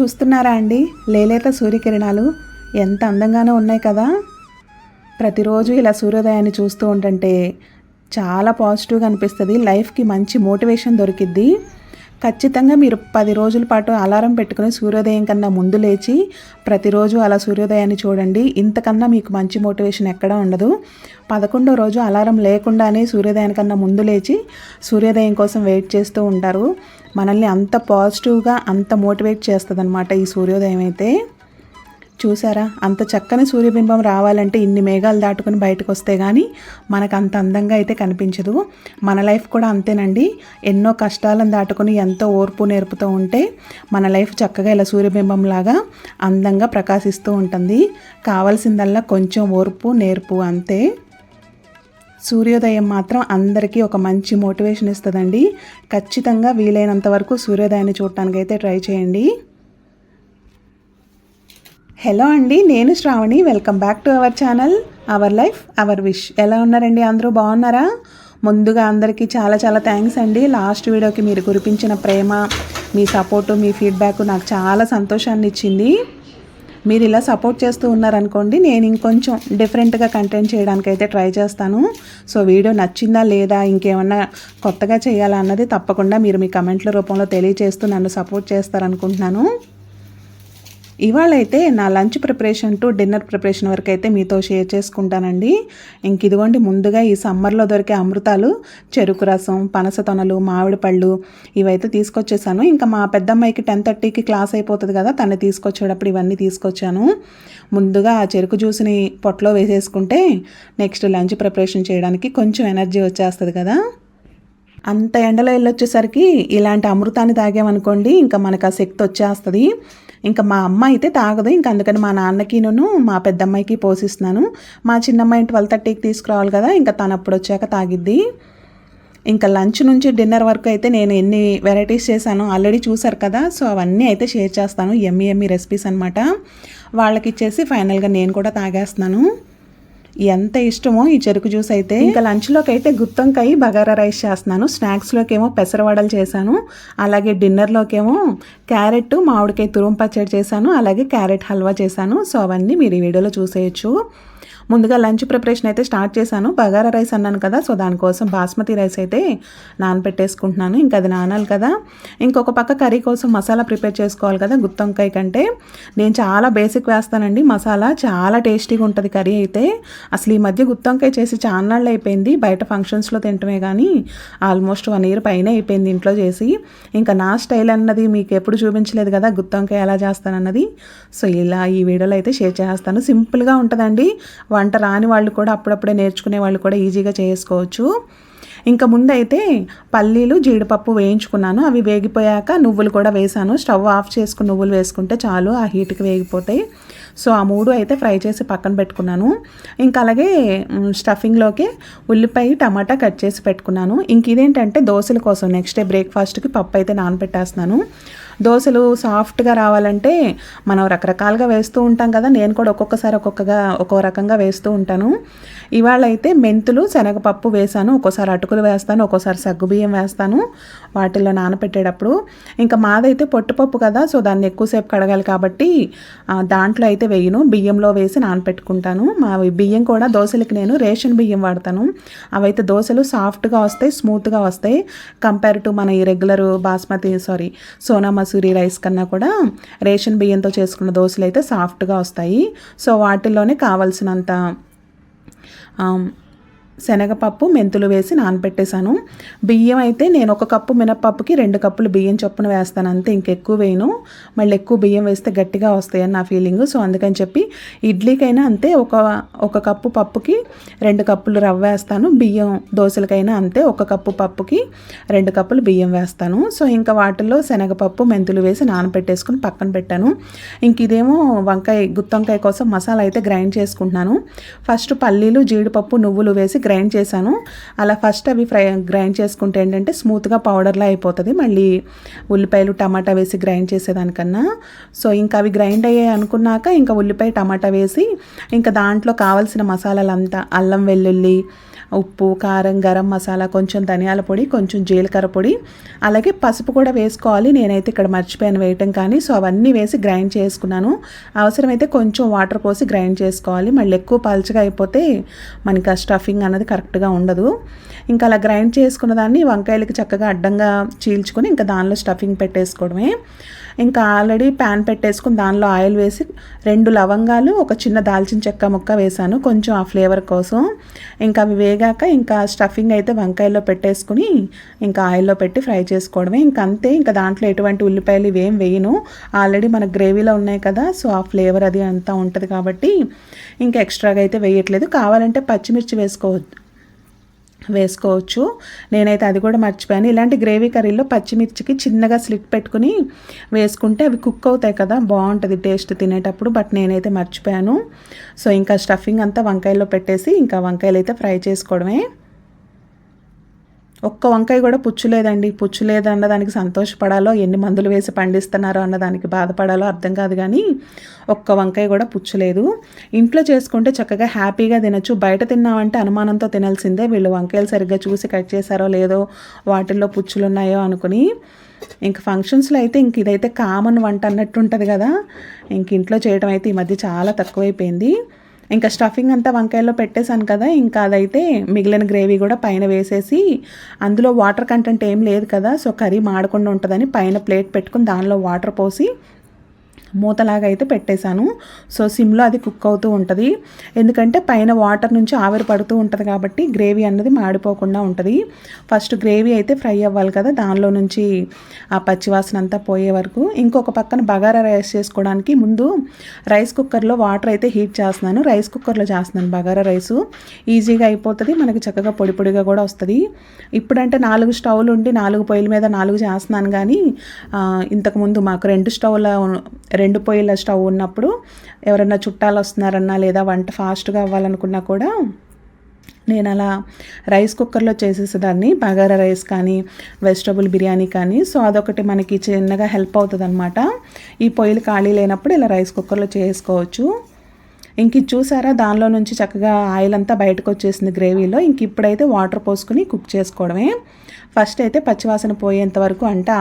చూస్తున్నారా అండి? లేలేత సూర్యకిరణాలు ఎంత అందంగానో ఉన్నాయి కదా. ప్రతిరోజు ఇలా సూర్యోదయాన్ని చూస్తూ ఉంటుంటే చాలా పాజిటివ్గా అనిపిస్తుంది. లైఫ్కి మంచి మోటివేషన్ దొరికిద్ది. ఖచ్చితంగా మీరు పది రోజుల పాటు అలారం పెట్టుకుని సూర్యోదయం కన్నా ముందు లేచి ప్రతిరోజు అలా సూర్యోదయాన్ని చూడండి. ఇంతకన్నా మీకు మంచి మోటివేషన్ ఎక్కడా ఉండదు. పదకొండో రోజు అలారం లేకుండానే సూర్యోదయానికన్నా ముందు లేచి సూర్యోదయం కోసం వెయిట్ చేస్తూ ఉంటారు. మనల్ని అంత పాజిటివ్గా అంత మోటివేట్ చేస్తుంది ఈ సూర్యోదయం అయితే. చూసారా? అంత చక్కని సూర్యబింబం రావాలంటే ఇన్ని మేఘాలు దాటుకుని బయటకు వస్తే కానీ మనకు అంత అందంగా అయితే కనిపించదు. మన లైఫ్ కూడా అంతేనండి. ఎన్నో కష్టాలను దాటుకుని ఎంతో ఓర్పు నేర్పుతూ ఉంటే మన లైఫ్ చక్కగా ఇలా సూర్యబింబం లాగా అందంగా ప్రకాశిస్తూ ఉంటుంది. కావాల్సిందల్లా కొంచెం ఓర్పు నేర్పు అంతే. సూర్యోదయం మాత్రం అందరికీ ఒక మంచి మోటివేషన్ ఇస్తుందండి. ఖచ్చితంగా వీలైనంత వరకు సూర్యోదయాన్ని చూడటానికి అయితే ట్రై చేయండి. హలో అండి నేను Sravani. Welcome back to our channel our life our wish ఎలా ఉన్నారండి అందరూ? బాగున్నారా? ముందుగా అందరికీ చాలా చాలా థ్యాంక్స్ అండి. లాస్ట్ వీడియోకి మీరు కురిపించిన ప్రేమ మీ సపోర్టు మీ ఫీడ్బ్యాక్ నాకు చాలా సంతోషాన్ని ఇచ్చింది. మీరు ఇలా సపోర్ట్ చేస్తూ ఉన్నారనుకోండి నేను ఇంకొంచెం డిఫరెంట్గా కంటెంట్ చేయడానికి అయితే ట్రై చేస్తాను. సో వీడియో నచ్చిందా లేదా ఇంకేమన్నా కొత్తగా చేయాలా అన్నది తప్పకుండా మీరు మీ కమెంట్ల రూపంలో తెలియజేస్తూ నన్ను సపోర్ట్ చేస్తారనుకుంటున్నాను. ఇవాళ అయితే నా lunch preparation to dinner preparation వరకు అయితే మీతో షేర్ చేసుకుంటానండి. ఇంక ఇదిగోండి ముందుగా ఈ సమ్మర్లో దొరికే అమృతాలు చెరుకు రసం పనస తొనలు మామిడి పళ్ళు ఇవైతే తీసుకొచ్చేసాను. ఇంకా మా పెద్దమ్మాయికి టెన్ థర్టీకి క్లాస్ అయిపోతుంది కదా తను తీసుకొచ్చేటప్పుడు ఇవన్నీ తీసుకొచ్చాను. ముందుగా ఆ చెరుకు జ్యూస్ని పొట్టలో వేసేసుకుంటే నెక్స్ట్ లంచ్ ప్రిపరేషన్ చేయడానికి కొంచెం ఎనర్జీ వచ్చేస్తుంది కదా. అంత ఎండలో వెళ్ళొచ్చేసరికి ఇలాంటి అమృతాన్ని తాగామనుకోండి ఇంకా మనకు ఆ శక్తి వచ్చేస్తుంది. ఇంకా మా అమ్మ అయితే తాగదు. ఇంకా అందుకని మా నాన్నకిను మా పెద్దమ్మాయికి పోసిస్తున్నాను మా చిన్నమ్మాయి ట్వెల్వ్ థర్టీకి తీసుకురావాలి కదా ఇంకా తను అప్పుడు వచ్చాక తాగిద్ది. ఇంకా లంచ్ నుంచి డిన్నర్ వరకు అయితే నేను ఎన్ని వెరైటీస్ చేశానో ఆల్రెడీ చూసారు కదా సో అవన్నీ అయితే షేర్ చేస్తాను. ఎమ్మి ఎమ్మి రెసిపీస్ అనమాట వాళ్ళకి ఇచ్చేసి ఫైనల్గా నేను కూడా తాగేస్తున్నాను. ఎంత ఇష్టమో ఈ చెరుకు జ్యూస్ అయితే. ఇంకా లంచ్లోకి అయితే గుత్తంకాయ బగారా రైస్ చేస్తున్నాను. స్నాక్స్లోకి ఏమో పెసరవడలు చేశాను. అలాగే డిన్నర్లోకి ఏమో క్యారెట్ మామిడికాయ తురుము పచ్చడి చేశాను. అలాగే క్యారెట్ హల్వా చేశాను. సో అవన్నీ మీరు ఈ వీడియోలో చూసేయచ్చు. ముందుగా లంచ్ ప్రిపరేషన్ అయితే స్టార్ట్ చేశాను. బగారా రైస్ అన్నాను కదా సో దానికోసం బాస్మతి రైస్ అయితే నానపెట్టేసుకుంటున్నాను. ఇంకా అది నానాలి కదా. ఇంకొక పక్క కర్రీ కోసం మసాలా ప్రిపేర్ చేసుకోవాలి కదా గుత్తొంకాయ కంటే. నేను చాలా బేసిక్ వేస్తానండి మసాలా చాలా టేస్టీగా ఉంటుంది కర్రీ అయితే. అసలు ఈ మధ్య గుత్తొంకాయ చేసి చాన్నాళ్ళు అయిపోయింది. బయట ఫంక్షన్స్లో తింటమే కానీ ఆల్మోస్ట్ వన్ ఇయర్ పైన అయిపోయింది ఇంట్లో చేసి. ఇంకా నా స్టైల్ అన్నది మీకు ఎప్పుడు చూపించలేదు కదా గుత్తొంకాయ ఎలా చేస్తానన్నది. సో ఇలా ఈ వీడియోలో అయితే షేర్ చేస్తాను. సింపుల్గా ఉంటుందండి. వంట రాని వాళ్ళు కూడా అప్పుడప్పుడే నేర్చుకునే వాళ్ళు కూడా ఈజీగా చేసుకోవచ్చు. ఇంకా ముందైతే పల్లీలు జీడిపప్పు వేయించుకున్నాను. అవి వేగిపోయాక నువ్వులు కూడా వేసాను స్టవ్ ఆఫ్ చేసుకుని నువ్వులు వేసుకుంటే చాలు ఆ హీట్కి వేగిపోతాయి. సో ఆ మూడు అయితే ఫ్రై చేసి పక్కన పెట్టుకున్నాను. ఇంకా అలాగే స్టఫింగ్లోకి ఉల్లిపాయ టమాటా కట్ చేసి పెట్టుకున్నాను. ఇంక ఇదేంటంటే దోశల కోసం నెక్స్ట్ డే బ్రేక్ఫాస్ట్కి పప్పు అయితే నానబెట్టేస్తున్నాను. దోశలు సాఫ్ట్గా రావాలంటే మనం రకరకాలుగా వేస్తూ ఉంటాం కదా నేను కూడా ఒక్కొక్కసారి ఒక్కొక్కగా ఒక్కో రకంగా వేస్తూ ఉంటాను. ఇవాళ అయితే మెంతులు శనగపప్పు వేసాను. ఒక్కోసారి అటుకులు వేస్తాను ఒక్కోసారి సగ్గుబియ్యం వేస్తాను వాటిల్లో నానపెట్టేటప్పుడు ఇంకా మాదైతే పొట్టుపప్పు కదా సో దాన్ని ఎక్కువసేపు కడగాలి కాబట్టి దాంట్లో అయితే వేయను. బియ్యంలో వేసి నానపెట్టుకుంటాను. మా బియ్యం కూడా దోశలకి నేను రేషన్ బియ్యం వాడతాను. అవైతే దోశలు సాఫ్ట్గా వస్తాయి స్మూత్గా వస్తాయి. కంపేర్ టు మన ఈ regular basmati sorry Sona Masuri rice కన్నా కూడా రేషన్ బియ్యంతో చేసుకున్న దోశలు అయితే సాఫ్ట్గా వస్తాయి. సో వాటిల్లోనే కావాల్సినంత శనగపప్పు మెంతులు వేసి నానబెట్టేశాను. బియ్యం అయితే నేను ఒక కప్పు మినప్పప్పుకి రెండు కప్పులు బియ్యం చొప్పున వేస్తాను. అంతే ఇంకెక్కువ వేయను. మళ్ళీ ఎక్కువ బియ్యం వేస్తే గట్టిగా వస్తాయని నా ఫీలింగ్. సో అందుకని చెప్పి ఇడ్లీకైనా అంతే ఒక ఒక కప్పు పప్పుకి రెండు కప్పులు రవ్వ వేస్తాను. బియ్యం దోశలకైనా అంతే ఒక కప్పు పప్పుకి రెండు కప్పులు బియ్యం వేస్తాను. సో ఇంకా వాటిల్లో శనగపప్పు మెంతులు వేసి నానబెట్టేసుకుని పక్కన పెట్టాను. ఇంక ఇదేమో వంకాయ గుత్తొంకాయ కోసం మసాలా అయితే గ్రైండ్ చేసుకుంటున్నాను. ఫస్ట్ పల్లీలు జీడిపప్పు నువ్వులు వేసి గ్రైండ్ చేశాను. అలా ఫస్ట్ అవి ఫ్రై గ్రైండ్ చేసుకుంటే ఏంటంటే స్మూత్గా పౌడర్లా అయిపోతుంది. మళ్ళీ ఉల్లిపాయలు టమాటా వేసి గ్రైండ్ చేసేదానికన్నా. సో ఇంకా అవి గ్రైండ్ అయ్యాయి అనుకున్నాక ఇంకా ఉల్లిపాయ టమాటా వేసి ఇంకా దాంట్లో కావాల్సిన మసాలాలంతా అల్లం వెల్లుల్లి ఉప్పు కారం గరం మసాలా కొంచెం ధనియాల పొడి కొంచెం జీలకర్ర పొడి అలాగే పసుపు కూడా వేసుకోవాలి. నేనైతే ఇక్కడ మర్చిపోయాను వేయటం కానీ సో అవన్నీ వేసి గ్రైండ్ చేసుకున్నాను. అవసరమైతే కొంచెం వాటర్ పోసి గ్రైండ్ చేసుకోవాలి. మళ్ళీ ఎక్కువ పలుచగా అయిపోతే మనకి ఆ స్టఫింగ్ అన్నది కరెక్ట్గా ఉండదు. ఇంకా అలా గ్రైండ్ చేసుకున్న దాన్ని వంకాయలకి చక్కగా అడ్డంగా చీల్చుకొని ఇంకా దానిలో స్టఫింగ్ పెట్టేసుకోవడమే. ఇంకా ఆల్రెడీ ప్యాన్ పెట్టేసుకుని దానిలో ఆయిల్ వేసి రెండు లవంగాలు ఒక చిన్న దాల్చిన చెక్క ముక్క వేసాను కొంచెం ఆ ఫ్లేవర్ కోసం. ఇంకా అవి వేగాక ఇంకా స్టఫింగ్ అయితే వంకాయలో పెట్టేసుకుని ఇంకా ఆయిల్లో పెట్టి ఫ్రై చేసుకోవడమే. ఇంకా అంతే ఇంకా దాంట్లో ఎటువంటి ఉల్లిపాయలు ఇవేం వేయను. ఆల్రెడీ మన గ్రేవీలో ఉన్నాయి కదా సో ఆ ఫ్లేవర్ అది అంతా ఉంటుంది కాబట్టి ఇంకా ఎక్స్ట్రాగా అయితే వేయట్లేదు. కావాలంటే పచ్చిమిర్చి వేసుకోవచ్చు. వేసుకోవచ్చు. నేనైతే అది కూడా మర్చిపోయాను. ఇలాంటి గ్రేవీ కర్రీలో పచ్చిమిర్చికి చిన్నగా స్లిట్ పెట్టుకుని వేసుకుంటే అవి కుక్ అవుతాయి కదా బాగుంటుంది టేస్ట్ తినేటప్పుడు బట్ నేనైతే మర్చిపోయాను. సో ఇంకా స్టఫింగ్ అంతా వంకాయలో పెట్టేసి ఇంకా వంకాయలు అయితే ఫ్రై చేసుకోవడమే. ఒక్క వంకాయ కూడా పుచ్చు లేదండి. పుచ్చు లేదన్న దానికి సంతోషపడాలో ఎన్ని మందులు వేసి పండిస్తున్నారో అన్న దానికి బాధపడాలో అర్థం కాదు కానీ ఒక్క వంకాయ కూడా పుచ్చు లేదు. ఇంట్లో చేసుకుంటే చక్కగా హ్యాపీగా తినచ్చు. బయట తిన్నామంటే అనుమానంతో తినాల్సిందే. వీళ్ళు వంకాయలు సరిగ్గా చూసి కట్ చేశారో లేదో వాటిల్లో పుచ్చులు ఉన్నాయో అనుకుని ఇంక ఫంక్షన్స్లో అయితే ఇంక ఇదైతే కామన్ వంట అన్నట్టు ఉంటుంది కదా. ఇంక ఇంట్లో చేయడం అయితే ఈ మధ్య చాలా తక్కువైపోయింది. ఇంకా స్టఫింగ్ అంతా వంకాయలో పెట్టేశాను కదా ఇంకా అదైతే మిగిలిన గ్రేవీ కూడా పైన వేసేసి అందులో వాటర్ కంటెంట్ ఏం లేదు కదా సో కర్రీ మాడకుండా ఉంటుందని పైన ప్లేట్ పెట్టుకుని దానిలో వాటర్ పోసి మూతలాగా అయితే పెట్టేశాను. సో సిమ్లో అది కుక్ అవుతూ ఉంటుంది. ఎందుకంటే పైన వాటర్ నుంచి ఆవిరి పడుతూ ఉంటుంది కాబట్టి గ్రేవీ అన్నది మాడిపోకుండా ఉంటుంది. ఫస్ట్ గ్రేవీ అయితే ఫ్రై అవ్వాలి కదా దానిలో నుంచి ఆ పచ్చివాసన అంతా పోయే వరకు. ఇంకొక పక్కన బగారా రైస్ చేసుకోవడానికి ముందు రైస్ కుక్కర్లో వాటర్ అయితే హీట్ చేస్తున్నాను. రైస్ కుక్కర్లో చేస్తున్నాను బగారా రైసు. ఈజీగా అయిపోతుంది మనకి చక్కగా పొడి పొడిగా కూడా వస్తుంది. ఇప్పుడంటే నాలుగు స్టవ్లు ఉండి నాలుగు పొయ్యిల మీద నాలుగు చేస్తున్నాను కానీ ఇంతకుముందు మాకు రెండు స్టవ్ల రెండు పొయ్యిల స్టవ్ ఉన్నప్పుడు ఎవరైనా చుట్టాలు వస్తున్నారన్నా లేదా వంట ఫాస్ట్గా అవ్వాలనుకున్నా కూడా నేను అలా రైస్ కుక్కర్లో చేసేసేదాన్ని. బగారా రైస్ కానీ వెజిటబుల్ బిర్యానీ కానీ. సో అదొకటి మనకి చిన్నగా హెల్ప్ అవుతుంది అనమాట ఈ పొయ్యిలు ఖాళీ లేనప్పుడు ఇలా రైస్ కుక్కర్లో చేసుకోవచ్చు. ఇంక చూసారా? దానిలో నుంచి చక్కగా ఆయిల్ అంతా బయటకు వచ్చేసింది గ్రేవీలో. ఇంక ఇప్పుడైతే వాటర్ పోసుకుని కుక్ చేసుకోవడమే. ఫస్ట్ అయితే పచ్చివాసన పోయేంత వరకు అంటే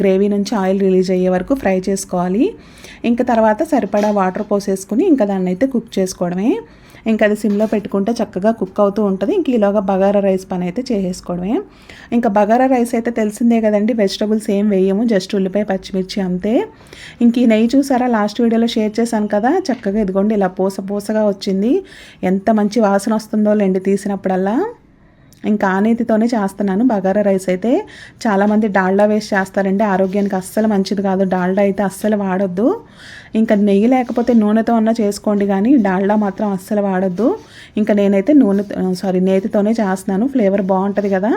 గ్రేవీ నుంచి ఆయిల్ రిలీజ్ అయ్యే వరకు ఫ్రై చేసుకోవాలి. ఇంకా తర్వాత సరిపడా వాటర్ పోసేసుకుని ఇంకా దాన్ని అయితే కుక్ చేసుకోవడమే. ఇంకా అది సిమ్లో పెట్టుకుంటే చక్కగా కుక్ అవుతూ ఉంటుంది. ఇంక ఈలోగా బగారా రైస్ పని అయితే చేసేసుకోవడమే. ఇంకా బగారా రైస్ అయితే తెలిసిందే కదండి వెజిటబుల్స్ ఏం వేయము జస్ట్ ఉల్లిపాయ పచ్చిమిర్చి అంతే. ఇంక ఈ నెయ్యి చూసారా? లాస్ట్ వీడియోలో షేర్ చేశాను కదా చక్కగా ఇదిగోండి ఇలా పోసి పూసగా వచ్చింది. ఎంత మంచి వాసన వస్తుందో లేండి తీసినప్పుడల్లా. ఇంకా ఆనేతితోనే చేస్తున్నాను. బగారా రైస్ అయితే చాలామంది డాల్డా వేస్ట్ చేస్తారండి. ఆరోగ్యానికి అస్సలు మంచిది కాదు. డాల్డా అయితే అస్సలు వాడొద్దు. ఇంకా నెయ్యి లేకపోతే నూనెతో అన్నా చేసుకోండి కానీ డాల్డా మాత్రం అస్సలు వాడొద్దు. ఇంకా నేనైతే నూనె సారీ నేతితోనే చేస్తున్నాను. ఫ్లేవర్ బాగుంటుంది కదా.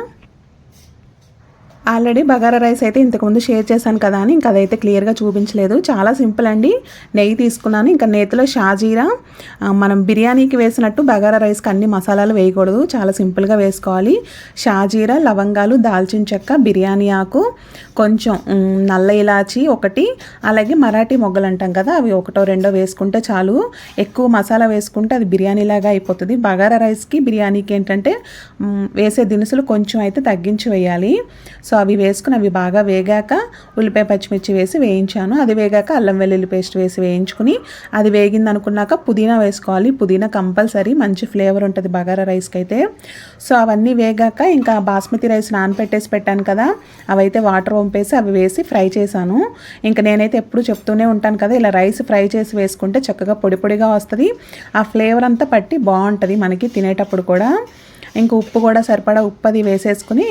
ఆల్రెడీ బగారా రైస్ అయితే ఇంతకుముందు షేర్ చేశాను కదా అని ఇంకా అదైతే క్లియర్గా చూపించలేదు. చాలా సింపుల్ అండి. నెయ్యి తీసుకున్నాను. ఇంకా నేతిలో షాజీరా మనం బిర్యానీకి వేసినట్టు బగారా రైస్కి అన్ని మసాలాలు వేయకూడదు. చాలా సింపుల్గా వేసుకోవాలి. షాజీరా లవంగాలు దాల్చిన చెక్క బిర్యానీ ఆకు కొంచెం నల్ల ఇలాచి ఒకటి అలాగే మరాఠీ మొగ్గలు అంటాం కదా అవి ఒకటో రెండో వేసుకుంటే చాలు. ఎక్కువ మసాలా వేసుకుంటే అది బిర్యానీలాగా అయిపోతుంది. బగారా రైస్కి బిర్యానీకి ఏంటంటే వేసే దినుసులు కొంచెం అయితే తగ్గించి వేయాలి. సో అవి వేసుకుని అవి బాగా వేగాక ఉల్లిపాయ పచ్చిమిర్చి వేసి వేయించాను. అది వేగాక అల్లం వెల్లుల్లి పేస్ట్ వేసి వేయించుకుని అది వేగింది అనుకున్నాక పుదీనా వేసుకోవాలి. పుదీనా కంపల్సరీ మంచి ఫ్లేవర్ ఉంటుంది బగారా రైస్కి అయితే. సో అవన్నీ వేగాక ఇంకా బాస్మతి రైస్ నానపెట్టేసి పెట్టాను కదా అవైతే వాటర్ వంపేసి అవి వేసి ఫ్రై చేశాను. ఇంకా నేనైతే ఎప్పుడు చెప్తూనే ఉంటాను కదా ఇలా రైస్ ఫ్రై చేసి వేసుకుంటే చక్కగా పొడి పొడిగా వస్తుంది. ఆ ఫ్లేవర్ అంతా పట్టి బాగుంటుంది మనకి తినేటప్పుడు కూడా. ఇంకా ఉప్పు కూడా సరిపడా ఉప్పు అది వేసేసుకుని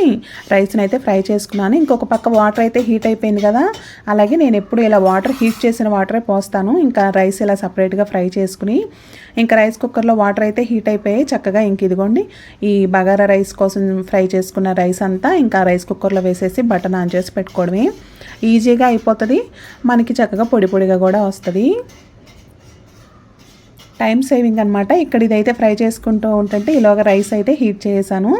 రైస్ని అయితే ఫ్రై చేసుకున్నాను. ఇంకొక పక్క వాటర్ అయితే హీట్ అయిపోయింది కదా అలాగే నేను ఎప్పుడు ఇలా వాటర్ హీట్ చేసిన వాటరే పోస్తాను. ఇంకా రైస్ ఇలా సపరేట్గా ఫ్రై చేసుకుని ఇంకా రైస్ కుక్కర్లో వాటర్ అయితే హీట్ అయిపోయాయి చక్కగా. ఇంక ఇదిగోండి ఈ బగారా రైస్ కోసం ఫ్రై చేసుకున్న రైస్ అంతా ఇంకా రైస్ కుక్కర్లో వేసేసి బటన్ ఆన్ చేసి పెట్టుకోవడమే. ఈజీగా అయిపోతుంది మనకి చక్కగా పొడి పొడిగా కూడా వస్తుంది. టైం సేవింగ్ అనమాట ఇక్కడ ఇదైతే ఫ్రై చేసుకుంటూ ఉంటుంటే ఇలాగ రైస్ అయితే హీట్ చేసాను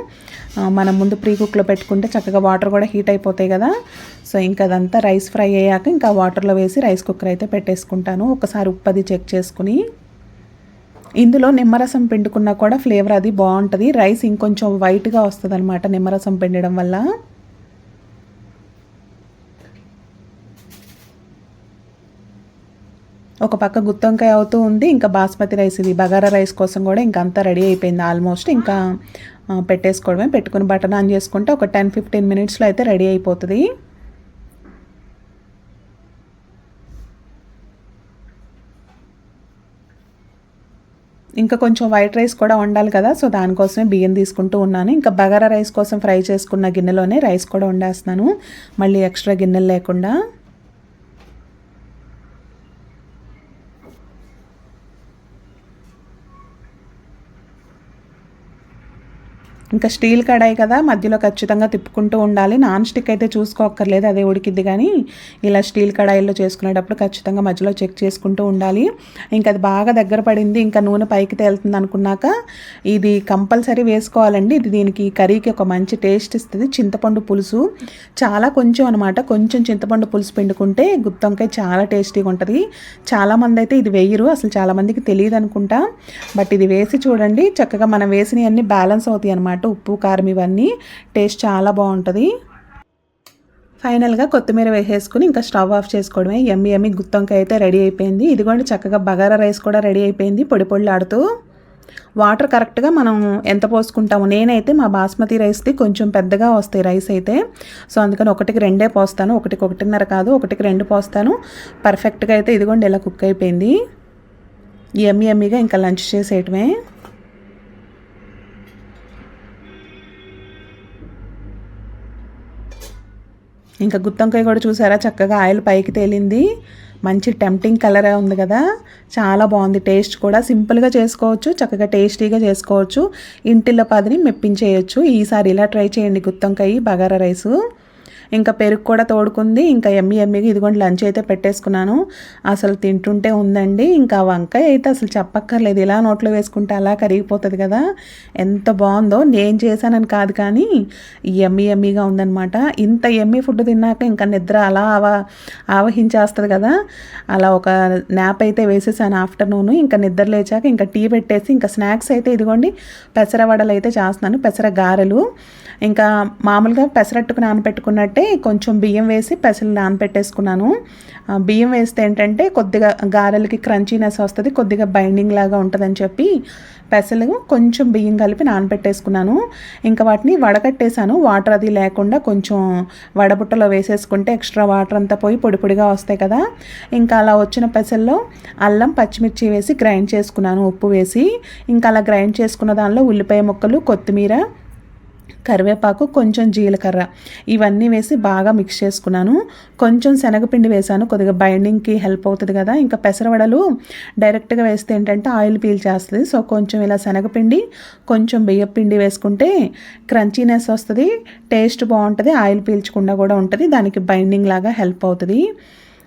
మనం ముందు ప్రీ కుక్లో పెట్టుకుంటే చక్కగా వాటర్ కూడా హీట్ అయిపోతాయి కదా. సో ఇంకా అదంతా రైస్ ఫ్రై అయ్యాక ఇంకా వాటర్లో వేసి రైస్ కుక్కర్ అయితే పెట్టేసుకుంటాను. ఒకసారి ఉప్పు అది చెక్ చేసుకుని. ఇందులో నిమ్మరసం పిండుకున్నా కూడా ఫ్లేవర్ అది బాగుంటుంది. రైస్ ఇంకొంచెం వైట్గా వస్తుంది అనమాట నిమ్మరసం పిండడం వల్ల. ఒక పక్క గుత్తొంకాయ అవుతూ ఉంది ఇంకా బాస్మతి రైస్ ఇది. బగారా రైస్ కోసం కూడా ఇంకా అంతా రెడీ అయిపోయింది ఆల్మోస్ట్. ఇంకా పెట్టేసుకోవడమే. పెట్టుకుని బటన్ ఆన్ చేసుకుంటే ఒక టెన్ ఫిఫ్టీన్ మినిట్స్లో అయితే రెడీ అయిపోతుంది. ఇంకా కొంచెం వైట్ రైస్ కూడా వండాలి కదా సో దానికోసమే బియ్యం తీసుకుంటూ ఉన్నాను. ఇంకా బగారా రైస్ కోసం ఫ్రై చేసుకున్న గిన్నెలోనే రైస్ కూడా వండేస్తున్నాను. మళ్ళీ ఎక్స్ట్రా గిన్నెలు లేకుండా. ఇంకా స్టీల్ కడాయి కదా మధ్యలో ఖచ్చితంగా తిప్పుకుంటూ ఉండాలి. నాన్ స్టిక్ అయితే చూసుకోక్కర్లేదు అదే ఉడికిద్ది కానీ ఇలా స్టీల్ కడాయిల్లో చేసుకునేటప్పుడు ఖచ్చితంగా మధ్యలో చెక్ చేసుకుంటూ ఉండాలి. ఇంకా అది బాగా దగ్గర పడింది ఇంకా నూనె పైకి తేలుతుంది అనుకున్నాక ఇది కంపల్సరీ వేసుకోవాలండి. ఇది దీనికి కర్రీకి ఒక మంచి టేస్ట్ ఇస్తుంది. చింతపండు పులుసు చాలా కొంచెం అనమాట కొంచెం చింతపండు పులుసు పిండుకుంటే గుత్తొంకాయ చాలా టేస్టీగా ఉంటుంది. చాలామంది అయితే ఇది వేయరు అసలు చాలామందికి తెలియదు అనుకుంటా బట్ ఇది వేసి చూడండి చక్కగా మనం వేసినవన్నీ బ్యాలెన్స్ అవుతాయి అనమాట అనమాట ఉప్పు కారం ఇవన్నీ టేస్ట్ చాలా బాగుంటుంది. ఫైనల్గా కొత్తిమీర వేసేసుకుని ఇంకా స్టవ్ ఆఫ్ చేసుకోవడమే. ఎమ్మి ఎమ్మి గుత్తొంకాయ అయితే రెడీ అయిపోయింది. ఇదిగోండి చక్కగా బగారా రైస్ కూడా రెడీ అయిపోయింది పొడి పొడిలాడుతూ. వాటర్ కరెక్ట్గా మనం ఎంత పోసుకుంటాము నేనైతే మా బాస్మతి రైస్ది కొంచెం పెద్దగా వస్తాయి రైస్ అయితే. సో అందుకని ఒకటికి రెండే పోస్తాను. ఒకటికి ఒకటిన్నర కాదు ఒకటికి రెండు పోస్తాను. పర్ఫెక్ట్గా అయితే ఇదిగోండి ఇలా కుక్ అయిపోయింది. ఎమ్మి ఎమ్మిగా ఇంకా లంచ్ చేసేయటమే. ఇంకా గుత్తంకాయ కూడా చూసారా? చక్కగా ఆయిల్ పైకి తేలింది. మంచి టెంప్టింగ్ కలర్ ఉంది కదా? చాలా బాగుంది. టేస్ట్ కూడా సింపుల్గా చేసుకోవచ్చు చక్కగా టేస్టీగా చేసుకోవచ్చు. ఇంటిలో పదిని మెప్పించేయచ్చు. ఈసారి ఇలా ట్రై చేయండి గుత్తంకాయ బగారా రైసు. ఇంకా పెరుగు కూడా తోడుకుంది. ఇంకా ఎమ్మి ఎమ్మిగా ఇదిగోండి లంచ్ అయితే పెట్టేసుకున్నాను. అసలు తింటుంటే ఉందండి. ఇంకా వంకాయ అయితే అసలు చెప్పక్కర్లేదు. ఇలా నోట్లో వేసుకుంటే అలా కరిగిపోతుంది కదా. ఎంత బాగుందో. నేను చేశానని కాదు కానీ ఎమ్మి ఎమ్మిగా ఉందనమాట ఇంత ఎమ్మి ఫుడ్ తిన్నాక ఇంకా నిద్ర అలా ఆవ ఆవహించేస్తుంది కదా. అలా ఒక నాప్ అయితే వేసేసాను ఆఫ్టర్నూన్. ఇంకా నిద్ర లేచాక ఇంకా టీ పెట్టేసి ఇంకా స్నాక్స్ అయితే ఇదిగోండి పెసర వడలు అయితే చేస్తున్నాను. పెసర గారెలు. ఇంకా మామూలుగా పెసరట్టుకు నానపెట్టుకున్నట్టే కొంచెం బియ్యం వేసి పెసలు నానపెట్టేసుకున్నాను. బియ్యం వేస్తే ఏంటంటే కొద్దిగా గారెలకి క్రంచీనెస్ వస్తుంది కొద్దిగా బైండింగ్ లాగా ఉంటుందని చెప్పి పెసలు కొంచెం బియ్యం కలిపి నానపెట్టేసుకున్నాను. ఇంకా వాటిని వడకట్టేశాను. వాటర్ అది లేకుండా కొంచెం వడబుట్టలో వేసేసుకుంటే ఎక్స్ట్రా వాటర్ అంతా పోయి పొడి పొడిగా వస్తాయి కదా. ఇంకా అలా వచ్చిన పెసల్లో అల్లం పచ్చిమిర్చి వేసి గ్రైండ్ చేసుకున్నాను ఉప్పు వేసి. ఇంకా అలా గ్రైండ్ చేసుకున్న దానిలో ఉల్లిపాయ ముక్కలు కొత్తిమీర కరివేపాకు కొంచెం జీలకర్ర. ఇవన్నీ వేసి బాగా మిక్స్ చేసుకున్నాను. కొంచెం శనగపిండి వేసాను. కొద్దిగా బైండింగ్కి హెల్ప్ అవుతుంది కదా. ఇంకా పెసరవడలు డైరెక్ట్గా వేస్తే ఏంటంటే ఆయిల్ పీల్ చేస్తుంది. సో కొంచెం ఇలా శనగపిండి కొంచెం బియ్యపిండి వేసుకుంటే క్రంచీనెస్ వస్తుంది. టేస్ట్ బాగుంటుంది. ఆయిల్ పీల్చకుండా కూడా ఉంటుంది. దానికి బైండింగ్ లాగా హెల్ప్ అవుతుంది.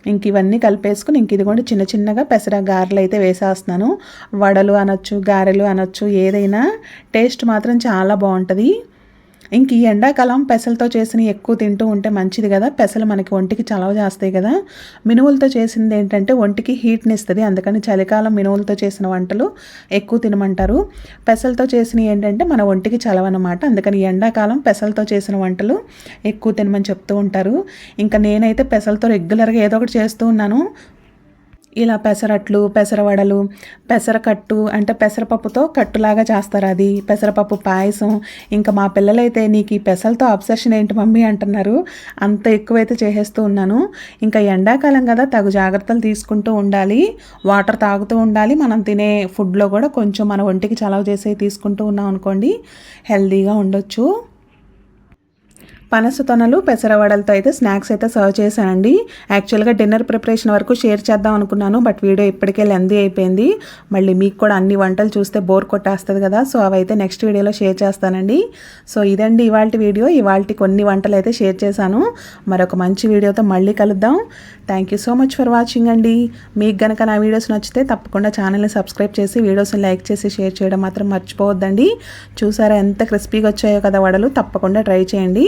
ఇంక ఇవన్నీ కలిపేసుకుని ఇంక ఇదిగోండి చిన్న చిన్నగా పెసర గారెలు అయితే వేసేస్తున్నాను. వడలు అనొచ్చు గారెలు అనొచ్చు ఏదైనా. టేస్ట్ మాత్రం చాలా బాగుంటుంది. ఇంక ఈ ఎండాకాలం పెసలతో చేసిన ఎక్కువ తింటూ ఉంటే మంచిది కదా. పెసలు మనకి ఒంటికి చలవ చేస్తాయి కదా. మినువులతో చేసింది ఏంటంటే ఒంటికి హీట్ని ఇస్తుంది. అందుకని చలికాలం మినువులతో చేసిన వంటలు ఎక్కువ తినమంటారు. పెసలతో చేసినవి ఏంటంటే మన ఒంటికి చలవ అనమాట అందుకని ఎండాకాలం పెసలతో చేసిన వంటలు ఎక్కువ తినమని చెప్తూ ఉంటారు. ఇంకా నేనైతే పెసలతో రెగ్యులర్గా ఏదో ఒకటి చేస్తూ ఉన్నాను. ఇలా పెసరట్లు పెసరవడలు పెసరకట్టు అంటే పెసరపప్పుతో కట్టులాగా చేస్తారు అది. పెసరపప్పు పాయసం. ఇంకా మా పిల్లలైతే నీకు ఈ పెసలతో అబ్సెషన్ ఏంటి మమ్మీ అంటున్నారు. అంత ఎక్కువైతే చేసేస్తూ ఉన్నాను. ఇంకా ఎండాకాలం కదా తగు జాగ్రత్తలు తీసుకుంటూ ఉండాలి. వాటర్ తాగుతూ ఉండాలి. మనం తినే ఫుడ్లో కూడా కొంచెం మన ఒంటికి చలవ చేసే తీసుకుంటూ ఉన్నాం అనుకోండి హెల్దీగా ఉండొచ్చు. పనస తొనలు పెసరవడలతో అయితే స్నాక్స్ అయితే సర్వ్ చేశానండి. యాక్చువల్గా డిన్నర్ ప్రిపరేషన్ వరకు షేర్ చేద్దాం అనుకున్నాను బట్ వీడియో ఇప్పటికే లెందీ అయిపోయింది. మళ్ళీ మీకు కూడా అన్ని వంటలు చూస్తే బోర్ కొట్టేస్తుంది కదా సో అవైతే నెక్స్ట్ వీడియోలో షేర్ చేస్తానండి. సో ఇదండి ఇవాళ వీడియో. ఇవాళ కొన్ని వంటలు అయితే షేర్ చేశాను. మరొక మంచి వీడియోతో మళ్ళీ కలుద్దాం. Thank you so much for watching అండి. మీకు గనక నా వీడియోస్ నచ్చితే తప్పకుండా ఛానల్ని సబ్స్క్రైబ్ చేసి వీడియోస్ని లైక్ చేసి షేర్ చేయడం మాత్రం మర్చిపోవద్దండి. చూసారా ఎంత క్రిస్పీగా వచ్చాయో కదా వడలు తప్పకుండా ట్రై చేయండి.